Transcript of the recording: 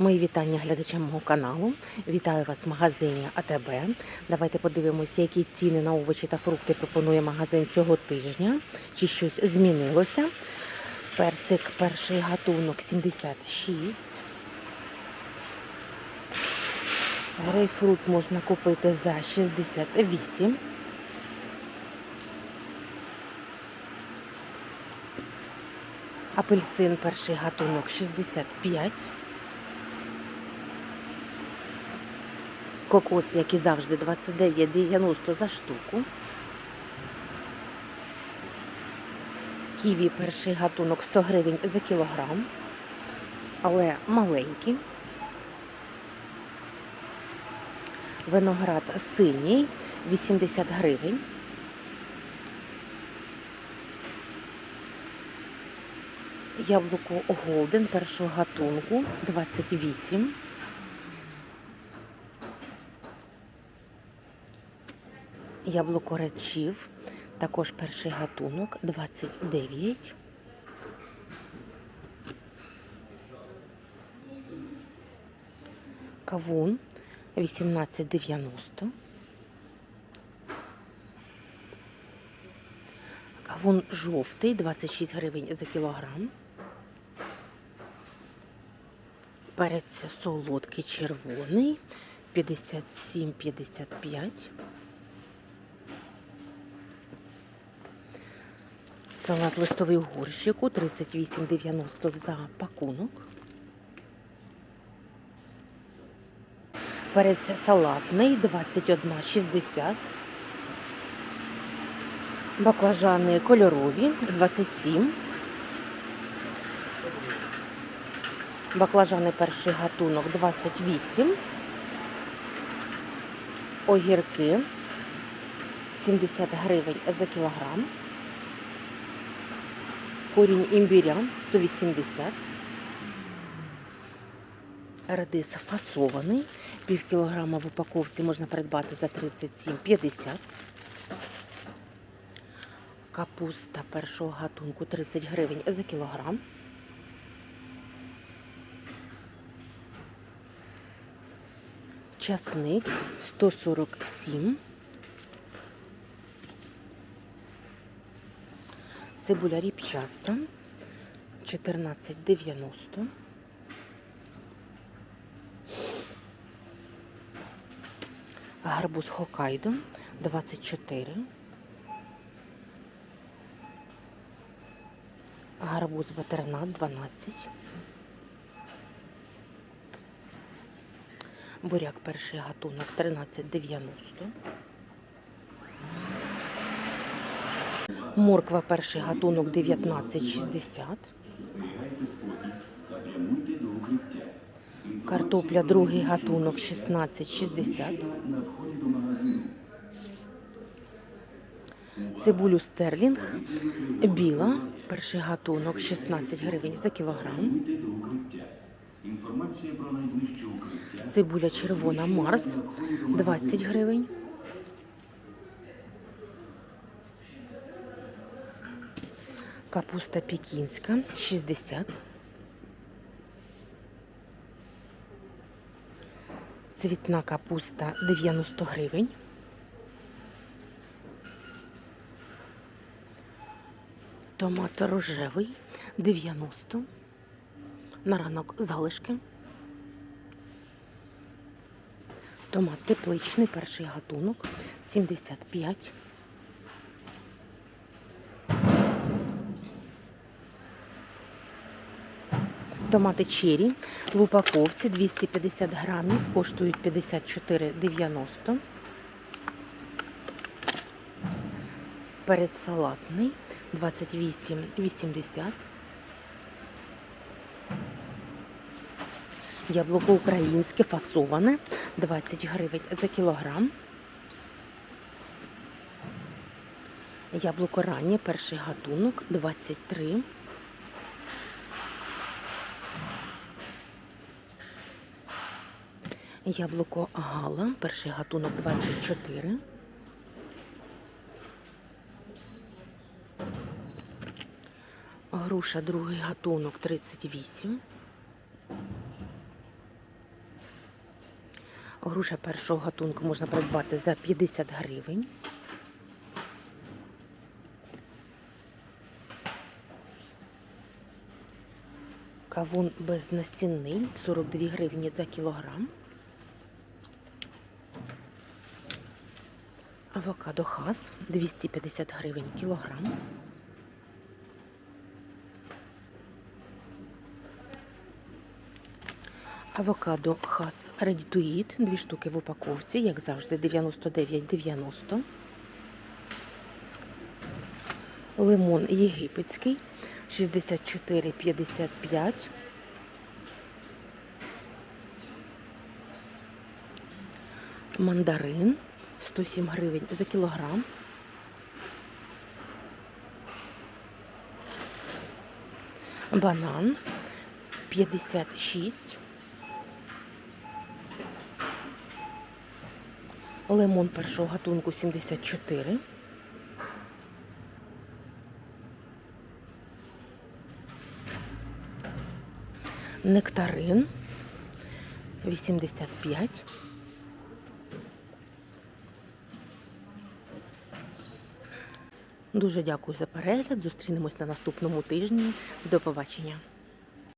Мої вітання глядачам мого каналу. Вітаю вас в магазині АТБ. Давайте подивимося, які ціни на овочі та фрукти пропонує магазин цього тижня. Чи щось змінилося. Персик перший гатунок 76. Грейпфрут можна купити за 68. Апельсин перший гатунок 65. Кокос, як і завжди, 29,90 за штуку. Ківі перший гатунок 100 гривень за кілограм, але маленький. Виноград синій 80 гривень. Яблуко Голден першого гатунку 28. Яблуко Редчів, також перший гатунок 29. Кавун 18,90. Кавун жовтий 26 гривень за кілограм. Перець солодкий червоний 57,55. Салат листовий в горщику 38,90 за пакунок. Перець салатний 21,60. Баклажани кольорові 27. Баклажани перший гатунок 28. Огірки 70 гривень за кілограм. Корінь імбіря 180. Редис фасований. Пів кілограма в упаковці можна придбати за 37,50. Капуста першого гатунку 30 гривень за кілограм. Часник 147. Цибуля ріпчаста 14,90. Гарбуз Хокайдо 24. Гарбуз Батернат 12. Буряк перший гатунок 13,90. Морква перший гатунок 19,60. Картопля другий гатунок 16,60. Цибулю стерлінг біла, перший гатунок 16 гривень за кілограм. Цибуля червона Марс 20 гривень. Капуста пекінська 60. Цвітна капуста 90 гривень. Томат рожевий 90. На ранок залишки. Томат тепличний, перший гатунок 75. Томати чері в упаковці 250 грамів, коштують 54,90. Перець салатний 28,80. Яблуко українське фасоване 20 гривень за кілограм. Яблуко раннє, перший гатунок 23. Яблуко гала, перший гатунок 24. Груша другий гатунок 38. Груша першого гатунку можна придбати за 50 гривень. Кавун безнасінний 42 гривні за кілограм. Авокадо хас 250 гривень кілограм. Авокадо хас Ready to Eat, дві штуки в упаковці, як завжди, 99,90. Лимон єгипетський 64,55. Мандарин 107 гривень за кілограм. Банан 56. Лимон першого гатунку 74. Нектарин 85. Дуже дякую за перегляд. Зустрінемось на наступному тижні. До побачення.